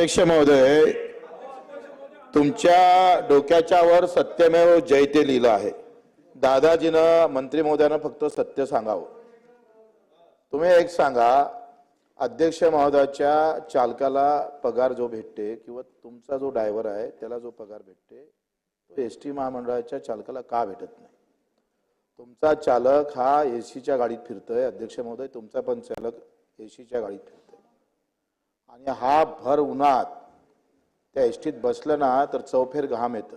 अध्यक्ष महोदय तुमच्या डोक्याच्या वर सत्यमेव जयते लिहिलं आहे. दादाजीनं मंत्री महोदयानं फक्त सत्य सांगावं. तुम्ही एक सांगा अध्यक्ष महोदयाच्या चालकाला पगार जो भेटते किंवा तुमचा जो ड्रायव्हर आहे त्याला जो पगार भेटते तो एस टी महामंडळाच्या चालकाला का भेटत नाही? तुमचा चालक हा एसीच्या गाडीत फिरतोय अध्यक्ष महोदय तुमचा पण चालक एसीच्या गाडीत फिरतोय. आणि हा भर उन्हात त्या एसटीत बसलं ना तर चौफेर घाम येतं.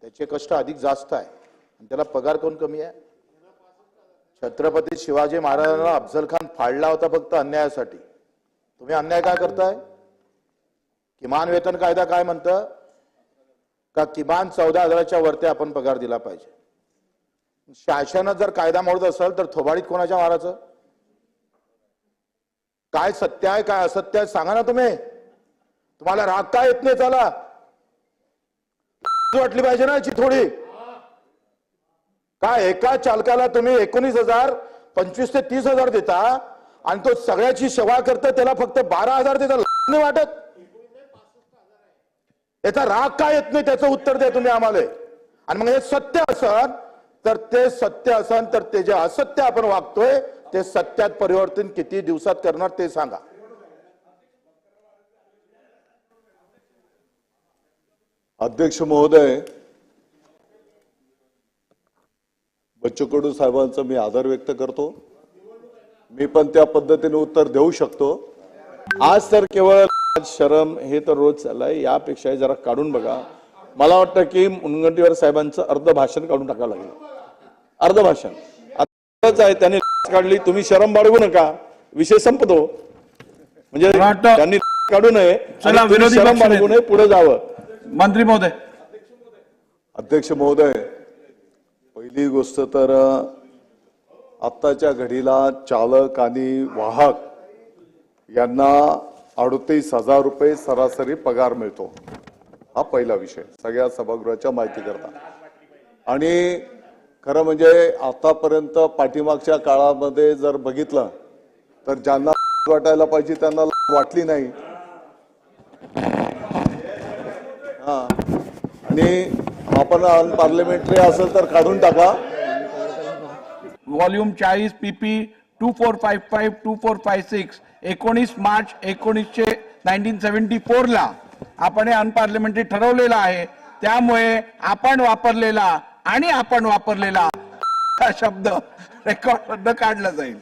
त्याचे कष्ट अधिक जास्त आहे. आणि त्याला पगार कोण कमी आहे? छत्रपती शिवाजी महाराजांना अफजल खान फाडला होता फक्त अन्यायासाठी. तुम्ही अन्याय काय करताय? किमान वेतन कायदा काय म्हणतं? का किमान चौदा हजाराच्या वरती आपण पगार दिला पाहिजे? शासनात जर कायदा मोडत असेल तर थोबाडीत कोणाच्या मारायचं काय सत्य आहे काय असत्य आहे सांगा ना तुम्ही. तुम्हाला राग काय येत नाही चला वाटली पाहिजे ना याची थोडी. काय एका चालकाला तुम्ही एकोणीस हजार पंचवीस ते तीस हजार देता आणि तो सगळ्याची सेवा करतो त्याला फक्त बारा हजार देता. नाही वाटत? याचा राग काय येत नाही त्याचं उत्तर द्या तुम्ही आम्हाला. आणि मग हे सत्य असन तर ते सत्य असन तर ते जे असत्य आपण वागतोय ते सत्यात परिवर्तन किती दिवसात करणार ते सांगा. अध्यक्ष महोदय बच्चू कडू साहेबांचा मी आदर व्यक्त करतो. मी पण त्या पद्धतीने उत्तर देऊ शकतो. आज तर केवळ शरम हे तर रोज चाललंय यापेक्षा जरा काढून बघा. मला वाटतं की मुनगंटीवार साहेबांचं अर्ध भाषण काढून टाकावं लागेल. अर्ध भाषण आताच आहे त्यांनी काढली. तुम्ही शरम बाळगू नका. विषय संपतो. म्हणजे त्यांनी काढू नये शरम बाळगू नये पुढे जावं. मंत्री महोदय. अध्यक्ष महोदय पहिली गोष्ट तर आत्ताच्या घडीला चालक आणि वाहक यांना अडतीस हजार रुपये सरासरी पगार मिळतो. हा पहिला विषय सगळ्या सभागृहाच्या माहिती करता आणि खरं म्हणजे आतापर्यंत पाठीमागच्या काळामध्ये जर बघितलं तर ज्यांना वाटायला पाहिजे त्यांना वाटली नाही. हा. आणि आपण अनपार्लिमेंटरी असेल तर काढून टाका. व्हॉल्यूम चाळीस PP two four five five two four five six एकोणीस मार्च एकोणीसशे नाईन्टीन सेव्हन्टी फोरला आपण हे अनपार्लिमेंटरी ठरवलेलं आहे. त्यामुळे आपण वापरलेला आणि आपण वापरलेला हा शब्द रेकॉर्ड काढला जाईल.